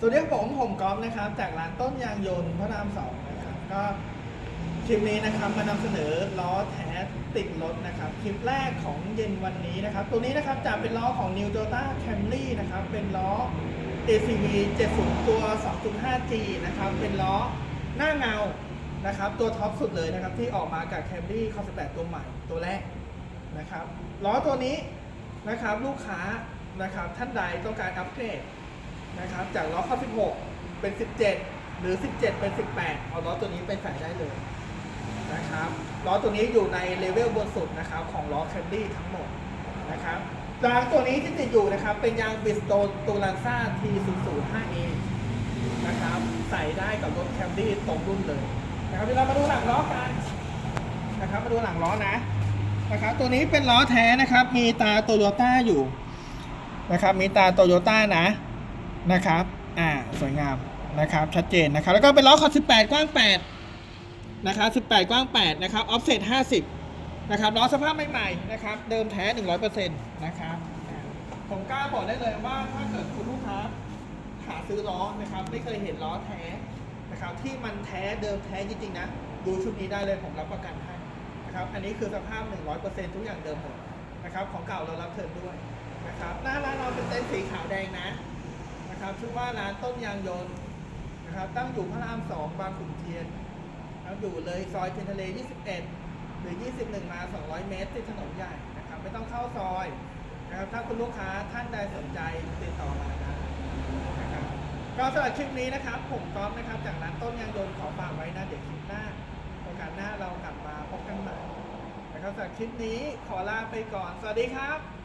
สวัสดีครับผมผมก๊อฟนะครับ จากร้านต้นยางยนต์พระรามสองนะครับก็คลิปนี้นะครับมานำเสนอล้อแท้ติดรถนะครับ คลิปแรกของเย็นวันนี้นะครับ ตัวนี้นะครับจะเป็นล้อของ New Toyota Camry นะครับ เป็นล้อ ACV 70 ตัว 2.5G นะครับ เป็นล้อหน้าเงานะครับ ตัวท็อปสุดเลยนะครับ ที่ออกมากับ Camry c o 18ตัวใหม่ตัวแรกนะครับล้อตัวนี้นะครับลูกค้านะครับท่านใดต้องการอัปเกรด นะครับ จากล้อเข้า 16 เป็น 17 หรือ 17 เป็น 18 เอาล้อตัวนี้ไปใส่ได้เลยนะครับล้อตัวนี้อยู่ในเลเวลบนสุดนะครับของล้อแคมรี่ทั้งหมดนะครับยางตัวนี้ที่ติดอยู่นะครับ เป็นยางบิสโตตูลันซ่า T005A นะครับใส่ได้กับรถแคมรี่ตรงรุ่นเลยนะครับเดี๋ยวเรามาดูหลังล้อกันนะครับมาดูหลังล้อนะนะครับตัวนี้เป็นล้อแท้นะครับ มีตาโตโยต้าอยู่นะครับมีตาโตโยต้านะ นะครับ อ่า สวยงามนะครับ ชัดเจนนะครับ แล้วก็เป็นล้อขอบ18 กว้าง 8 นะครับ18 กว้าง 8 นะครับ ออฟเซต50 นะครับ ล้อสภาพใหม่ๆ นะครับ เดิมแท้ 100%นะครับ ผมกล้าบอกได้เลยว่าถ้าเกิดคุณลูกค้าหาซื้อล้อนะครับ ไม่เคยเห็นล้อแท้นะครับ ที่มันแท้เดิมแท้จริงๆนะ ดูชุดนี้ได้เลย ผมรับประกันให้นะครับ อันนี้คือสภาพ 100%ทุกอย่างเดิมหมดนะครับ ของเก่าเรารับเทิร์นด้วยนะครับ หน้าร้านเราเป็นเต็นท์สีขาวแดงนะ นะครับชื่อว่าร้านต้นยางยนต์นะครับ ตั้งอยู่พระรามสองบางขุนเทียนครับอยู่เลยซอยเทนทะเล 21 หรือ 21 มา 200 เมตรที่ถนนใหญ่นะครับ ไม่ต้องเข้าซอยนะครับถ้าคุณลูกค้าท่านใดสนใจติดต่อมาได้นะครับก็สำหรับคลิปนี้นะครับ ผมก๊อฟนะครับ จากร้านต้นยางยนต์ขอฝากไว้นะเดี๋ยวคลิปหน้าโอกาสหน้าเรากลับมาพบกันใหม่นะครับสำหรับคลิปนี้ขอลาไปก่อน สวัสดีครับ